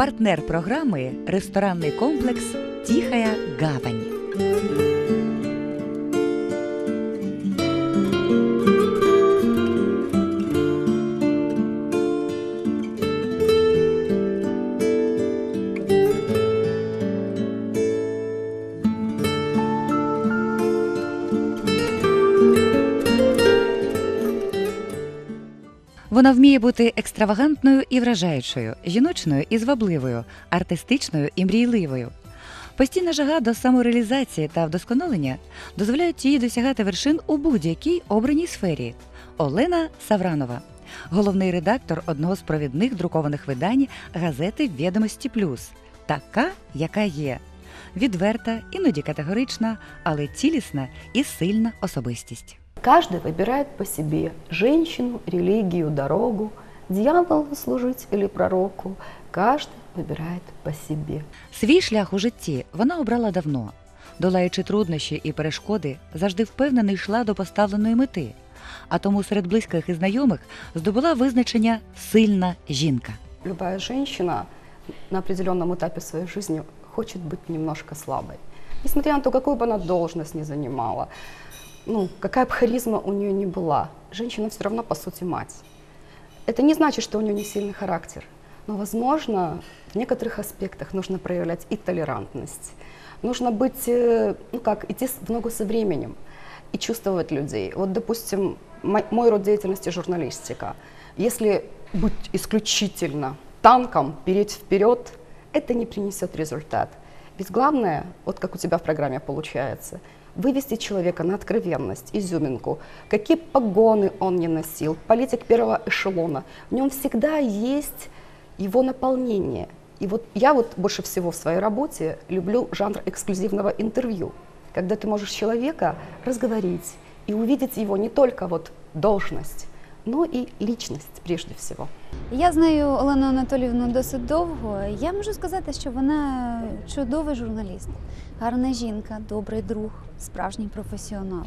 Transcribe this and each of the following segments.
партнер програми ресторанний комплекс Тихая гавань. Вона вміє бути екстравагантною і вражаючою, жіночною і звабливою, артистичною і мрійливою. Постійна жага до самореалізації та вдосконалення дозволяють їй досягати вершин у будь-якій обраній сфері. Олена Савранова, головний редактор одного з провідних друкованих видань газети Відомості Плюс, така, яка є. Відверта, іноді категорична, але цілісна і сильна особистість. Каждый выбирает по себе женщину, религию, дорогу, дьяволу служить или пророку. Каждый выбирает по себе. Свій шлях у житті вона обрала давно. Долаючи труднощі і перешкоди, завжди впевнено йшла до поставленої мети. А тому серед близьких і знайомих здобула визначення сильна жінка. Любая женщина на определенном этапе своей жизни хочет быть немножко слабой. Несмотря на то, какую бы она должность ни занимала, Ну, какая бы харизма у нее ни была, женщина все равно, по сути, мать. Это не значит, что у нее не сильный характер. Но, возможно, в некоторых аспектах нужно проявлять и толерантность. Нужно быть, э, ну как, идти в ногу со временем и чувствовать людей. Вот, допустим, мой род деятельности журналистика. Если быть исключительно танком, переть вперед, это не принесет результат. Ведь главное, вот как у тебя в программе получается, вывести человека на откровенность, изюминку, какие погоны он не носил, политик первого эшелона. В нем всегда есть его наполнение. И вот я вот больше всего в своей работе люблю жанр эксклюзивного интервью, когда ты можешь человека разговорить и увидеть его не только вот должность, но и личность прежде всего. Я знаю Олену Анатоліївну досить довго. Я можу сказати, що вона чудовий журналіст, гарна жінка, добрий друг, справжній професіонал.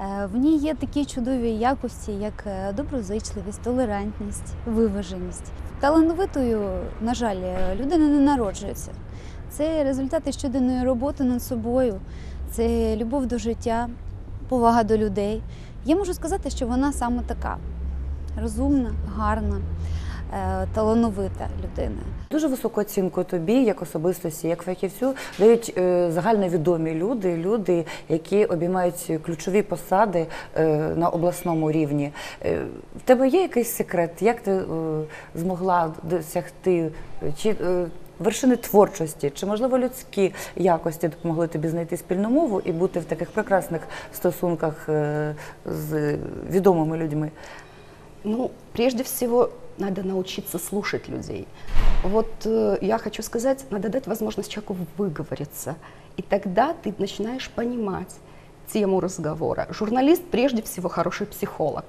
Е, В ній є такі чудові якості, як е, доброзичливість, толерантність, виваженість. Талановитою, на жаль, е, людина не народжується. Це результати щоденної роботи над собою, це любов до життя, повага до людей. Я можу сказати, що вона саме така розумна, гарна, е, талановита людина. Дуже високу оцінку тобі, як особистості, як фахівцю, дають е, загальновідомі люди, люди, які обіймають ключові посади е, на обласному рівні. В тебе є якийсь секрет? Як ти змогла досягти чи вершини творчості, чи можливо людські якості допомогли тобі знайти спільну мову і бути в таких прекрасних стосунках е, з відомими людьми? Ну, прежде всего, надо научиться слушать людей. Вот э, я хочу сказать, надо дать возможность человеку выговориться. И тогда ты начинаешь понимать тему разговора. Журналист прежде всего хороший психолог.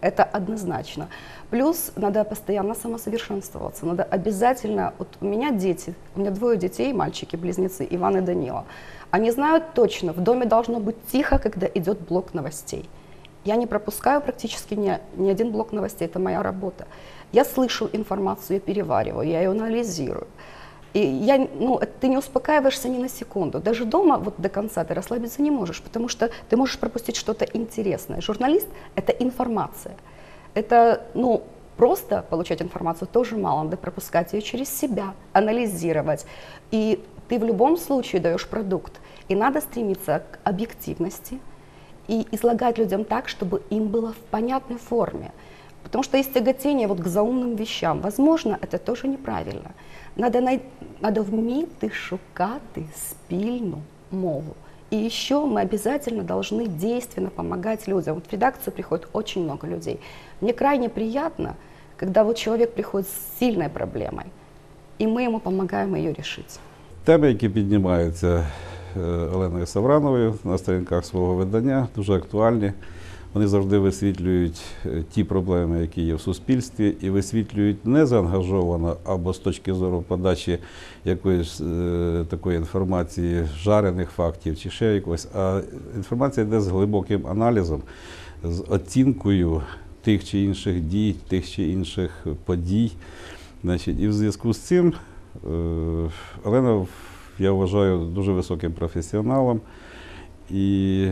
Это однозначно. Плюс надо постоянно самосовершенствоваться. Надо обязательно... Вот у меня дети, у меня двое детей, мальчики-близнецы, Иван и Данила. Они знают точно, в доме должно быть тихо, когда идет блок новостей. Я не пропускаю практически ни, ни один блок новостей, это моя работа. Я слышу информацию, я перевариваю, я ее анализирую. И я, ну, ты не успокаиваешься ни на секунду. Даже дома вот до конца ты расслабиться не можешь, потому что ты можешь пропустить что-то интересное. Журналист – это информация. Это, ну, просто получать информацию тоже мало, надо пропускать ее через себя, анализировать. И ты в любом случае даешь продукт. И надо стремиться к объективности и излагать людям так, чтобы им было в понятной форме. Потому что есть тяготение вот к заумным вещам. Возможно, это тоже неправильно. Надо, най... надо вміти шукати спільну мову. И еще мы обязательно должны действенно помогать людям. Вот в редакцию приходит очень много людей. Мне крайне приятно, когда вот человек приходит с сильной проблемой, и мы ему помогаем ее решить. Теми, які піднімаються е, Оленою Саврановою на сторінках свого видання, дуже актуальні. Вони завжди висвітлюють е, ті проблеми, які є в суспільстві, і висвітлюють не заангажовано або з точки зору подачі якоїсь е, такої інформації, жарених фактів чи ще якось, а інформація йде з глибоким аналізом, з оцінкою тих чи інших дій, тих чи інших подій. Значить, і в зв'язку з цим е, Олена, я вважаю, дуже високим професіоналом і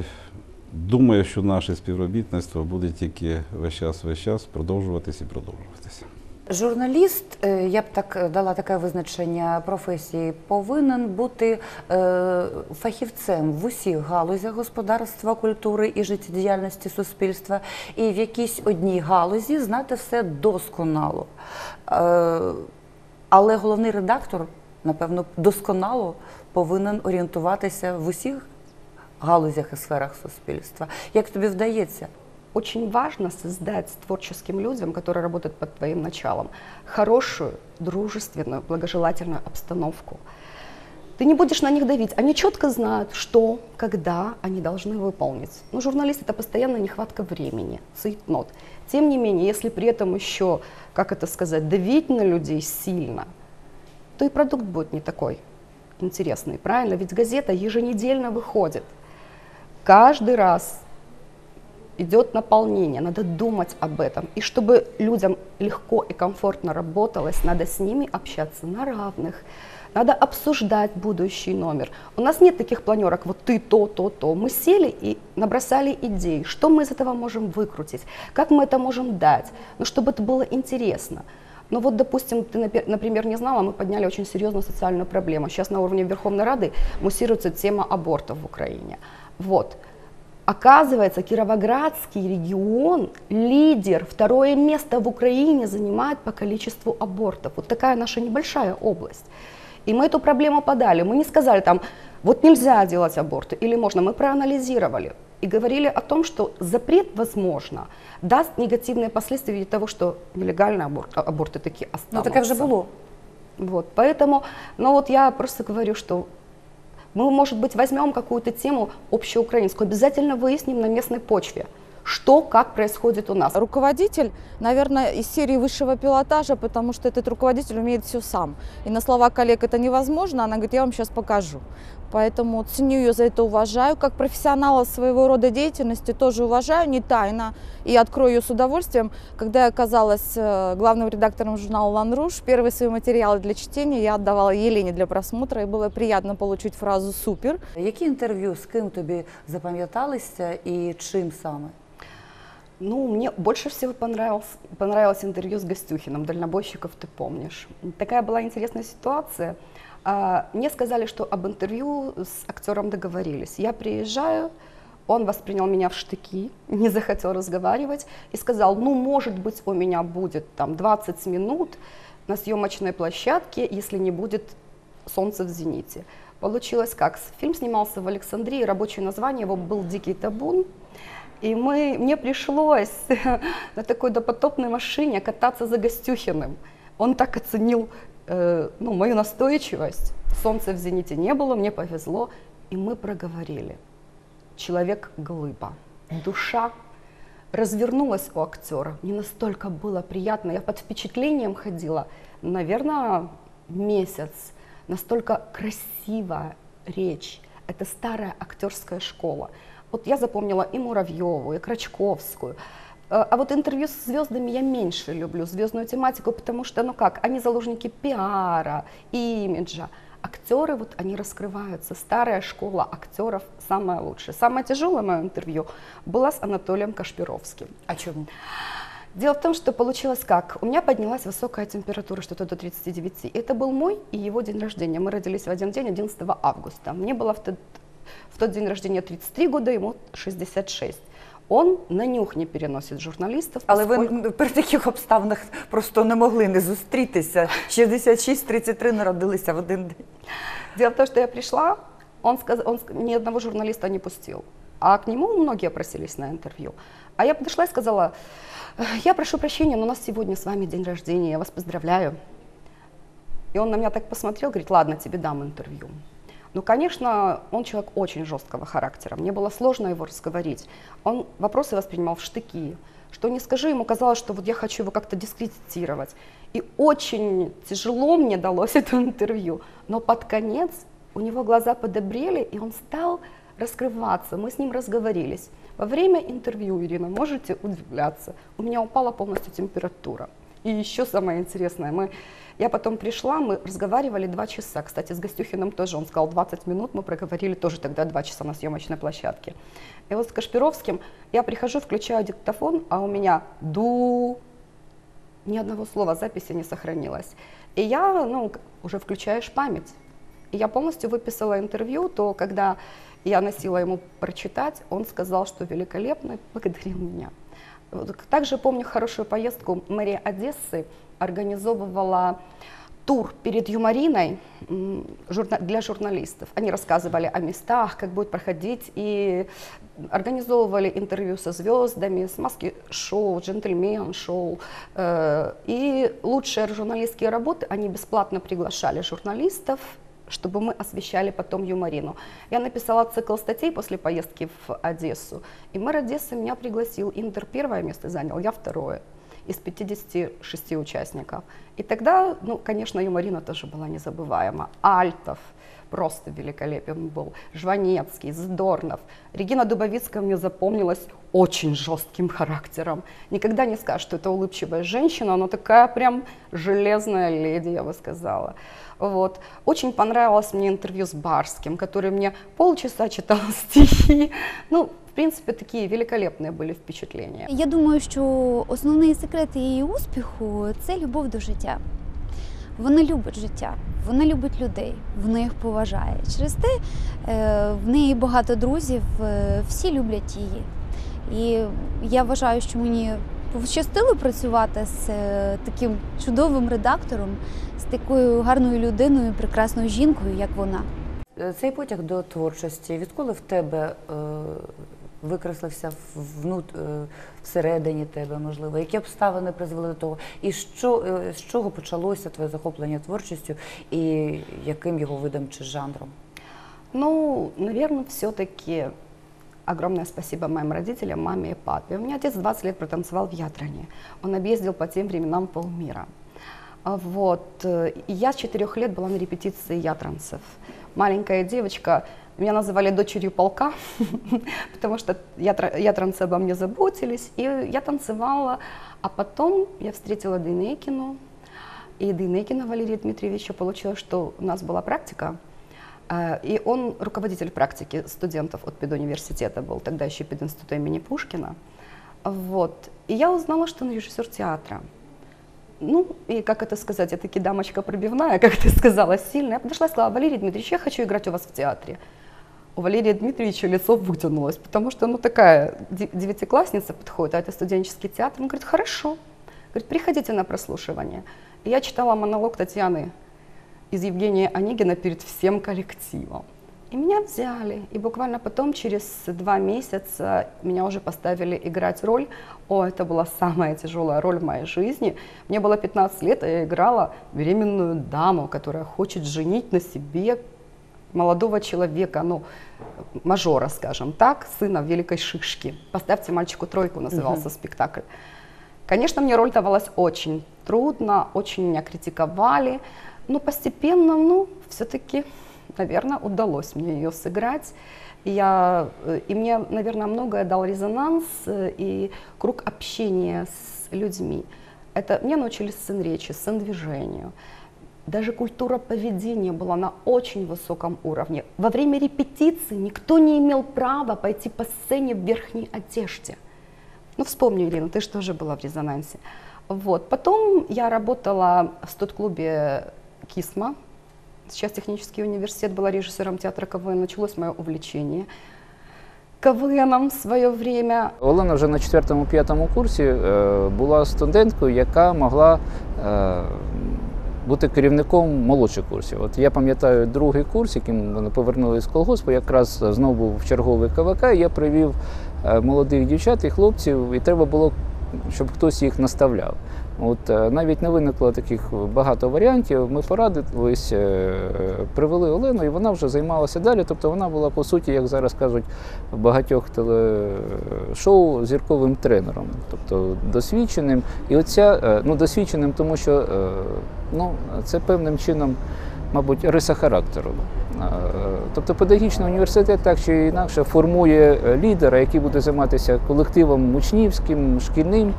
думаю, що наше співробітництво буде тільки весь час, весь час продовжуватись і продовжуватися. Журналіст, е, я б так дала таке визначення професії, повинен бути е, фахівцем в усіх галузях господарства, культури і життєдіяльності суспільства, і в якійсь одній галузі знати все досконало. Е, але головний редактор, напевно, досконало повинен орієнтуватися в усіх галузях і сферах суспільства. Як тобі вдається? Очень важно создать творческим людям, которые работают под твоим началом, хорошую, дружественную, благожелательную обстановку. Ты не будешь на них давить. Они четко знают, что, когда они должны выполнить. Ну, журналист это постоянная нехватка времени, цейтнот. Тем не менее, если при этом еще, как это сказать, давить на людей сильно, то и продукт будет не такой интересный, правильно? Ведь газета еженедельно выходит. Каждый раз идет наполнение, надо думать об этом. И чтобы людям легко и комфортно работалось, надо с ними общаться на равных. Надо обсуждать будущий номер. У нас нет таких планерок, вот ты то, то, то. Мы сели и набросали идеи, что мы из этого можем выкрутить, как мы это можем дать, ну, чтобы это было интересно. Ну вот, допустим, ты, например, не знала, мы подняли очень серьезную социальную проблему. Сейчас на уровне Верховной Рады муссируется тема абортов в Украине. Вот. Оказывается, Кировоградский регион, лидер, второе место в Украине занимает по количеству абортов. Вот такая наша небольшая область. И мы эту проблему подали. Мы не сказали там, вот нельзя делать аборты или можно. Мы проанализировали и говорили о том, что запрет, возможно, даст негативные последствия в виде того, что нелегальные аборт, аборты такие Ну останутся. таке вже було. Вот, поэтому, ну вот я просто говорю, что мы, может быть, возьмем какую-то тему общеукраинскую, обязательно выясним на местной почве, что, как происходит у нас. Руководитель, наверное, из серии высшего пилотажа, потому что этот руководитель умеет все сам. И на слова коллег это невозможно, она говорит, я вам сейчас покажу. Поэтому ценю ее за это, уважаю. Как профессионала своего рода деятельности тоже уважаю, не тайно. И открою ее с удовольствием. Когда я оказалась э, главным редактором журнала «Ланруш», первые свои материалы для чтения я отдавала Елене для просмотра. И было приятно получить фразу «супер». Які інтерв'ю з ким тобі запам'яталися і чим саме? Ну, мне больше всего понравилось, понравилось интервью с Гостюхиным, дальнобойщиков ты помнишь. Такая была интересная ситуация. а, Мне сказали, что об интервью с актером договорились. Я приезжаю, он воспринял меня в штыки, не захотел разговаривать и сказал, ну, может быть, у меня будет там 20 минут на съемочной площадке, если не будет солнца в зените. Получилось как? Фильм снимался в Александрии, рабочее название его был «Дикий табун». И мы, мне пришлось на такой допотопной машине кататься за Гостюхиным. Он так оценил э, ну, мою настойчивость. Солнца в зените не было, мне повезло. И мы проговорили. Человек глыба. Душа развернулась у актера. Мне настолько было приятно. Я под впечатлением ходила, наверное, месяц. Настолько красивая речь. Это старая актерская школа. Вот я запомнила и Муравьеву, и Крачковскую. Э, А вот интервью с звездами я меньше люблю, звездную тематику, потому что, ну как, они заложники пиара, имиджа. Актеры, вот они раскрываются. Старая школа актеров самая лучшая. Самое тяжелое мое интервью было с Анатолием Кашпировским. А чому? Дело в том, что получилось как? У меня поднялась высокая температура, что-то до 39. И Это был мой и его день рождения. Мы родились в один день, 11 августа. Мне было в тот, в тот день рождения 33 года, ему 66. Он на нюх не переносит журналистов. Але поскольку- ви при таких обставинах просто не могли не зустрітися. 66-33 народилися в один день. Дело в том, что я пришла, он, сказ... он ни одного журналиста не пустил. А к нему многие просились на интервью. А я подошла и сказала, «Э, я прошу прощения, но у нас сегодня с вами день рождения, я вас поздравляю. И он на меня так посмотрел, говорит, ладно, тебе дам интервью. Ну, конечно, он человек очень жесткого характера. Мне было сложно его разговорить. Он вопросы воспринимал в штыки. Что не скажи, ему казалось, что вот я хочу его как-то дискредитировать. И очень тяжело мне далось это интервью. Но под конец у него глаза подобрели, и он стал раскрываться. Мы с ним разговорились. Во время интервью, Ирина, можете удивляться, у меня упала полностью температура. И еще самое интересное, мы, я потом пришла, мы разговаривали два часа. Кстати, с Гостюхиным тоже, он сказал 20 минут, мы проговорили тоже тогда два часа на съемочной площадке. И вот с Кашпировским я прихожу, включаю диктофон, а у меня ду, ни одного слова записи не сохранилось. И я, ну, уже включаешь память. И я полностью выписала интервью, то когда я носила ему прочитать, он сказал, что великолепно, благодарил меня. Также помню хорошую поездку. Мэрия Одессы организовывала тур перед журна- для журналистов. Они рассказывали о местах, как будет проходить, и организовывали интервью со звездами, с маски-шоу, джентльмен-шоу. Э, И лучшие журналистские работы они бесплатно приглашали журналистов, чтобы мы освещали потом юморину. Я написала цикл статей после поездки в Одессу, и мэр Одессы меня пригласил. Интер первое место занял, я второе из 56 участников. И тогда, ну, конечно, юморина тоже была незабываема. Альтов просто великолепен был, Жванецкий, Задорнов. Регина Дубовицкая мне запомнилась очень жестким характером. Никогда не скажешь, что это улыбчивая женщина, она такая прям железная леди, я бы сказала. Вот. Очень понравилось мне интервью с Барским, который мне полчаса читал стихи. Ну, в принципе, такие великолепные были впечатления. Я думаю, що основний секрет її успіху це любов до життя. Вона любить життя, вона любить людей, вона їх поважає. Через те е, в неї багато друзів, е, всі люблять її. І я вважаю, що мені пощастило працювати з е, таким чудовим редактором, з такою гарною людиною, прекрасною жінкою, як вона. Е, Цей потяг до творчості, відколи в тебе е, викреслився внут, е, всередині тебе, можливо, які обставини призвели до того, і що, е, з чого почалося твоє захоплення творчістю, і яким його видом чи жанром? Ну, наверное, все-таки огромное спасибо моим родителям, маме и папе. У меня отец 20 лет протанцевал в Ядране. Он объездил по тем временам полмира. А Вот. э, И я с четырех лет была на репетиции ятранцев. Маленькая девочка, меня называли дочерью полка, потому что ятранцы обо мне заботились. И я танцевала, а потом я встретила Дейнекину. И Дейнекина Валерия Дмитриевича получилось, что у нас была практика, Э, И он руководитель практики студентов от педуниверситета был, тогда еще пединститута имени Пушкина. Вот. И я узнала, что он режиссер театра. Ну, и как это сказать, я таки дамочка пробивная, как ты сказала, сильная. Я подошла и сказала, Валерий Дмитриевич, я хочу играть у вас в театре. У Валерия Дмитриевича лицо вытянулось, потому что, ну, такая де- девятиклассница подходит, а это студенческий театр. Он говорит, хорошо. Говорит, приходите на прослушивание. И я читала монолог Татьяны из Евгения Онегина перед всем коллективом. И меня взяли. И буквально потом, через два месяца, меня уже поставили играть роль. О, это была самая тяжелая роль в моей жизни. Мне было 15 лет, и я играла беременную даму, которая хочет женить на себе молодого человека, ну, мажора, скажем так, сына великой шишки. «Поставьте мальчику тройку» назывался спектакль. Конечно, мне роль давалась очень трудно, очень меня критиковали, но постепенно, ну, все-таки, наверное, удалось мне ее сыграть. Я, э, и мне, наверное, многое дал резонанс э, и круг общения с людьми. Это мне научили сын речи, сын движению. Даже культура поведения была на очень высоком уровне. Во время репетиции никто не имел права пойти по сцене в верхней одежде. Ну, вспомни, Ирина, ты же тоже была в резонансе. Вот. Потом я работала в студ-клубе Кисма. Сейчас технический университет была режиссером театра КВН. Началось мое увлечение КВНом в свое время. Олена вже на четвертому-п'ятому курсі е, була студенткою, яка могла е, бути керівником молодших курсів. От я пам'ятаю другий курс, яким вони повернулися з колгоспу, якраз знову був черговий КВК. і Я привів е, молодих дівчат і хлопців, і треба було, щоб хтось їх наставляв. От е, навіть не виникло таких багато варіантів. Ми порадились, е, привели Олену, і вона вже займалася далі. Тобто вона була по суті, як зараз кажуть, багатьох телешоу зірковим тренером, тобто досвідченим. І оця е, ну досвідченим, тому що ну це певним чином, мабуть, риса характеру. Тобто педагогічний університет так чи інакше формує лідера, який буде займатися колективом учнівським, шкільним,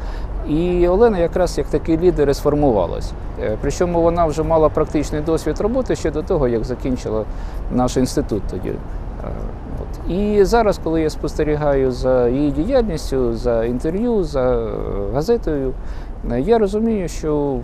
І Олена якраз як такий лідер і сформувалась. Е, Причому вона вже мала практичний досвід роботи ще до того, як закінчила наш інститут тоді. Е, От. І зараз, коли я спостерігаю за її діяльністю, за інтерв'ю, за е, газетою, я розумію, що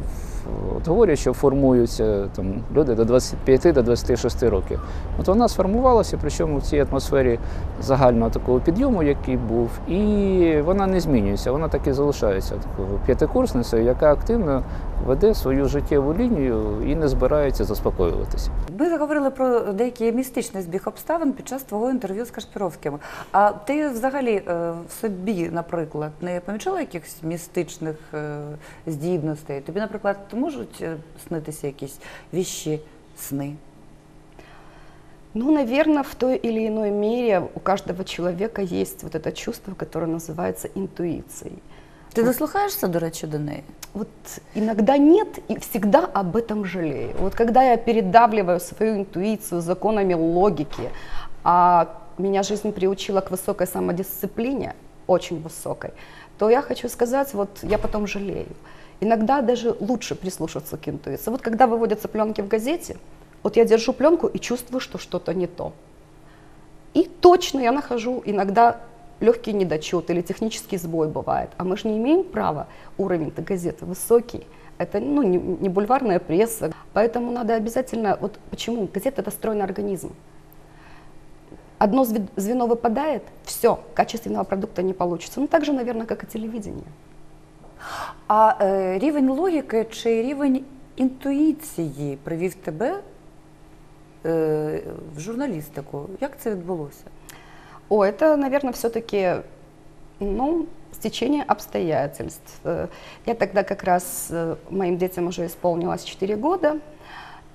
говорять, що формуються там люди до 25 до 26 років. От вона сформувалася, причому в цій атмосфері загального такого підйому, який був, і вона не змінюється, вона так і залишається такою п'ятикурсницею, яка активно веде свою життєву лінію і не збирається заспокоюватися. Ми заговорили про деякий містичний збіг обставин під час твого інтерв'ю з Кашпіровським. А ти взагалі е, в собі, наприклад, не помічала якихось містичних е, здібностей? Тобі, наприклад, можуть е, снитися якісь віщі, сни? Ну, наверное, в той или иной мере у каждого человека есть вот это чувство, которое называется интуицией. Ти дослухаєшся, до речі, до неї? Вот иногда нет и всегда об этом жалею. Вот когда я передавливаю свою интуицию законами логики, а меня жизнь приучила к высокой самодисциплине, очень высокой, то я хочу сказать, вот я потом жалею. Иногда даже лучше прислушаться к интуиции. Вот когда выводятся пленки в газете, вот я держу пленку и чувствую, что что-то не то. И точно я нахожу иногда легкий недочет или технический сбой бывает. А мы же не имеем права, уровень-то газеты высокий. Это ну, не, не бульварная пресса. Поэтому надо обязательно, вот почему газета это стройный организм. Одно зве- звено выпадает, все, качественного продукта не получится. Ну так же, наверное, как и телевидение. А е, рівень логіки чи рівень інтуїції привів тебе е, в журналістику? Як це відбулося? О, это, наверное, все-таки ну, стечение обстоятельств. Э, Я тогда как раз, э, моим детям уже исполнилось 4 года,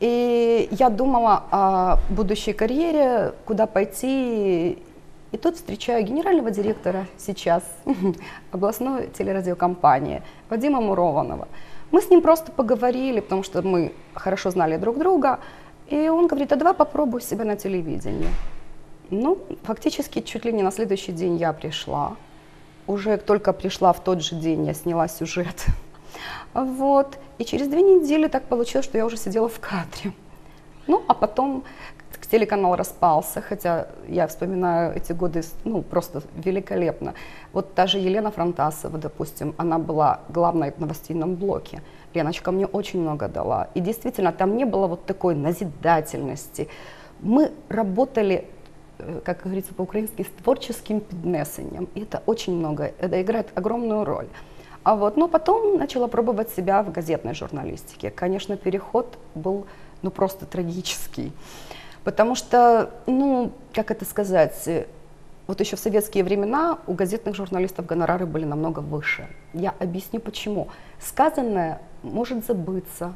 и я думала о будущей карьере, куда пойти. И тут встречаю генерального директора сейчас областной телерадиокомпании Вадима Мурованова. Мы с ним просто поговорили, потому что мы хорошо знали друг друга. И он говорит, а давай попробуй себя на телевидении. Ну, фактически чуть ли не на следующий день я пришла. Уже только пришла в тот же день я сняла сюжет. Вот. И через две недели так получилось, что я уже сидела в кадре. Ну, а потом телеканал распался, хотя я вспоминаю эти годы ну, просто великолепно. Вот та же Елена Фронтасова, допустим, она была главной в новостейном блоке. Леночка мне очень много дала. И действительно, там не было вот такой назидательности. Мы работали как говорится по-украински, с творческим піднесенням. И это очень много, это играет огромную роль. А вот, но потом начала пробовать себя в газетной журналистике. Конечно, переход был ну просто трагический. Потому что, ну, как это сказать, э, вот еще в советские времена у газетных журналистов гонорары были намного выше. Я объясню почему. Сказанное может забыться,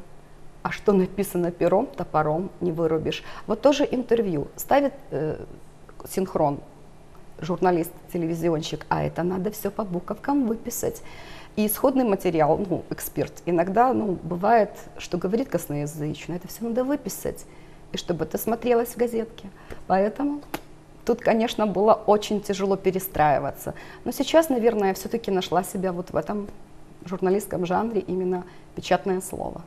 а что написано пером, топором не вырубишь. Вот тоже интервью. Ставит э, синхрон журналист, телевизионщик, а это надо все по буковкам выписать. И исходный материал, ну, эксперт, иногда, ну, бывает, что говорит косноязычно, это все надо выписать, и чтобы это смотрелось в газетке. Поэтому тут, конечно, было очень тяжело перестраиваться. Но сейчас, наверное, я все-таки нашла себя вот в этом журналистском жанре именно печатное слово.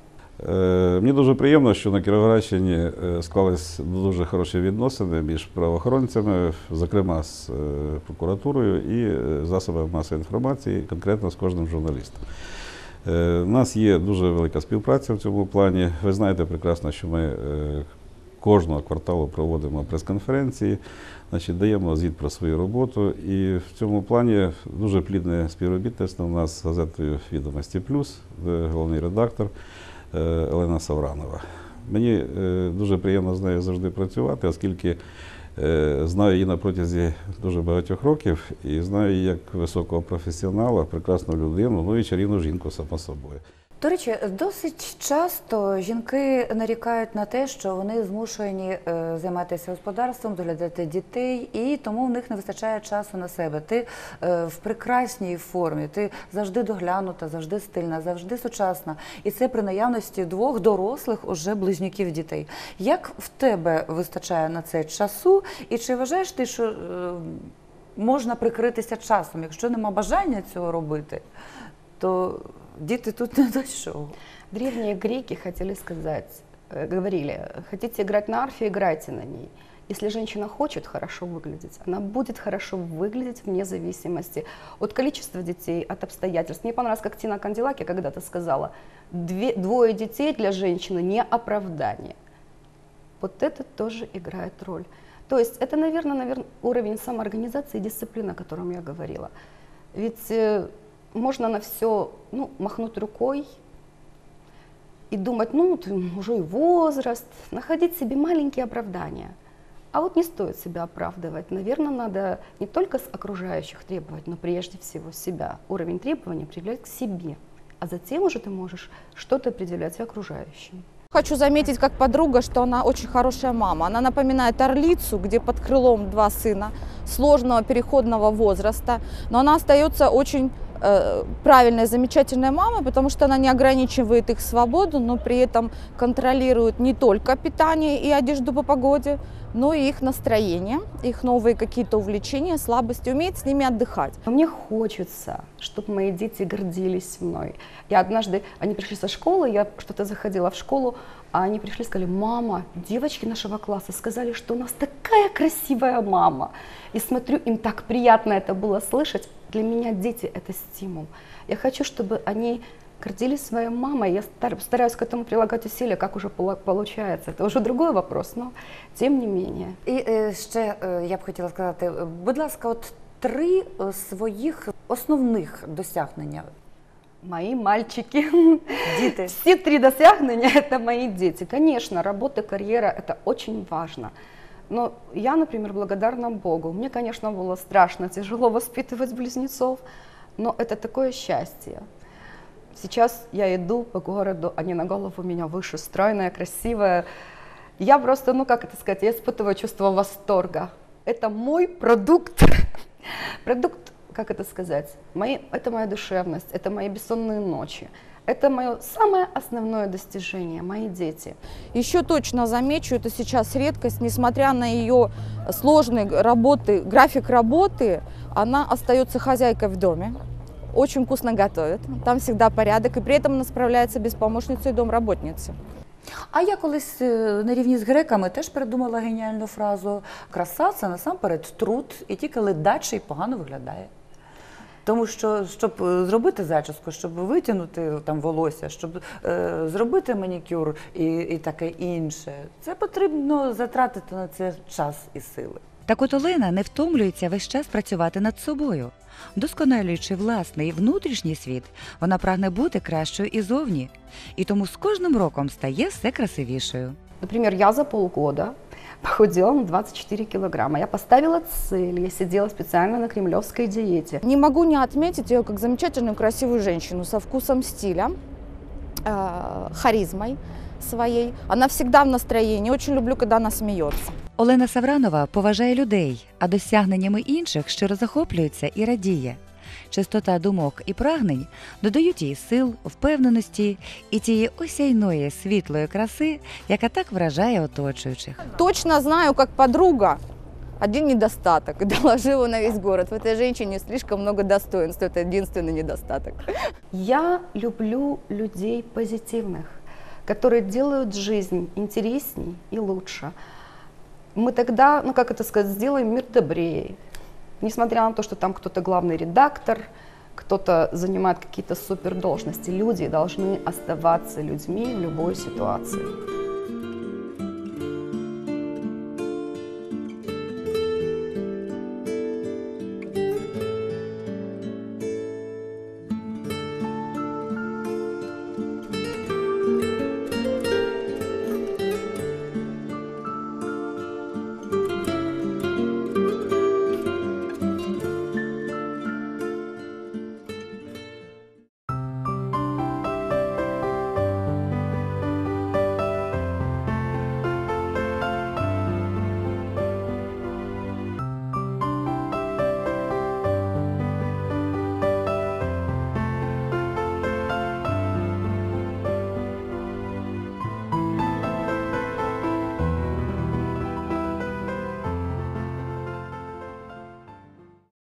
Е, Мені дуже приємно, що на Кіровоградщині е, склались дуже хороші відносини між правоохоронцями, зокрема з е, прокуратурою і засобами масової інформації, конкретно з кожним журналістом. У нас є дуже велика співпраця в цьому плані. Ви знаєте прекрасно, що ми кожного кварталу проводимо прес-конференції, значить, даємо звіт про свою роботу. І в цьому плані дуже плідне співробітництво у нас з газетою Відомості Плюс, головний редактор Олена Савранова. Мені е, дуже приємно з нею завжди працювати, оскільки е, знаю її на протязі дуже багатьох років і знаю її як високого професіонала, прекрасну людину, ну і чарівну жінку само собою. До речі, досить часто жінки нарікають на те, що вони змушені е, займатися господарством, доглядати дітей, і тому в них не вистачає часу на себе. Ти е, в прекрасній формі, ти завжди доглянута, завжди стильна, завжди сучасна. І це при наявності двох дорослих уже близнюків дітей. Як в тебе вистачає на це часу? І чи вважаєш ти, що е, можна прикритися часом, якщо нема бажання цього робити? То діти тут не до чого. Древние греки хотели сказать, э, говорили, хотите играть на арфе, играйте на ней. Если женщина хочет хорошо выглядеть, она будет хорошо выглядеть вне зависимости от количества детей, от обстоятельств. Мне понравилось, как Тина Канделаки когда-то сказала, «Две- двое детей для женщины не оправдание. Вот это тоже играет роль. То есть это, наверное, наверное уровень самоорганизации и дисциплины, о котором я говорила. Ведь э, можно на все ну, махнуть рукой и думать, ну, ты уже и возраст, находить себе маленькие оправдания. А вот не стоит себя оправдывать. Наверное, надо не только с окружающих требовать, но прежде всего себя. Уровень требований определять к себе. А затем уже ты можешь что-то определять окружающим. Хочу заметить как подруга, что она очень хорошая мама. Она напоминает орлицу, где под крылом два сына сложного переходного возраста, но она остается очень э, правильной, замечательной мамой, потому что она не ограничивает их свободу, но при этом контролирует не только питание и одежду по погоде, но и их настроение, их новые какие-то увлечения, слабости, умеет с ними отдыхать. Мне хочется, чтобы мои дети гордились мной. Я однажды, они пришли со школы, я что-то заходила в школу, а они пришли и сказали, мама, девочки нашего класса сказали, что у нас такая красивая мама. И смотрю, им так приятно это было слышать. Для меня дети – это стимул. Я хочу, чтобы они гордились своей мамой. Я стар- стараюсь к этому прилагать усилия, как уже поло- получается. Это уже другой вопрос, но тем не менее. І е, ще е, я б хотіла сказати, е, будь ласка, от три е, своїх основних досягнення. Мои мальчики. Діти. Все три досягнения – это мои дети. Конечно, работа, карьера – это очень важно. Но я, например, благодарна Богу. Мне, конечно, было страшно, тяжело воспитывать близнецов, но это такое счастье. Сейчас я иду по городу, они на голову меня выше, стройная, красивая. Я просто, ну как это сказать, я испытываю чувство восторга. Это мой продукт. Продукт, как это сказать, мои, это моя душевность, это мои бессонные ночи. Это мое самое основное достижение, мои дети. Еще точно замечу, это сейчас редкость, несмотря на ее сложные г- работы, график работы, она остается хозяйкой в доме. Очень вкусно готовит, там всегда порядок, и при этом она справляется без помощницы и домработницы. А я колись е, на рівні з греками теж придумала геніальну фразу Краса це насамперед труд, і тільки ледачий погано виглядає. Тому що, щоб е, зробити зачіску, щоб витягнути там волосся, щоб е, зробити манікюр і, і таке інше, це потрібно затратити на це час і сили. Так от Олена не втомлюється весь час працювати над собою. Досконалюючи власний внутрішній світ, вона прагне бути кращою і зовні, і тому з кожним роком стає все красивішою. Например, я за полгода похудела на 24 килограмма. Я поставила цель, я сидела специально на кремлевской диете. Не могу не отметить ее как замечательную красивую женщину со вкусом стиля, э, харизмой своей. Она всегда в настроении, очень люблю, когда она смеется. Олена Савранова поважає людей, а досягненнями інших щиро захоплюється і радіє. Чистота думок і прагнень додають їй сил, впевненості і тієї осяйної світлої краси, яка так вражає оточуючих. Точно знаю, как подруга, один недостаток, и доложу его на весь город. В этой женщине слишком много достоинств, это единственный недостаток. Я люблю людей позитивных, которые делают жизнь интересней и лучше. Мы тогда, ну как это сказать, сделаем мир добрее. Несмотря на то, что там кто-то главный редактор, кто-то занимает какие-то супер должности, люди должны оставаться людьми в любой ситуации.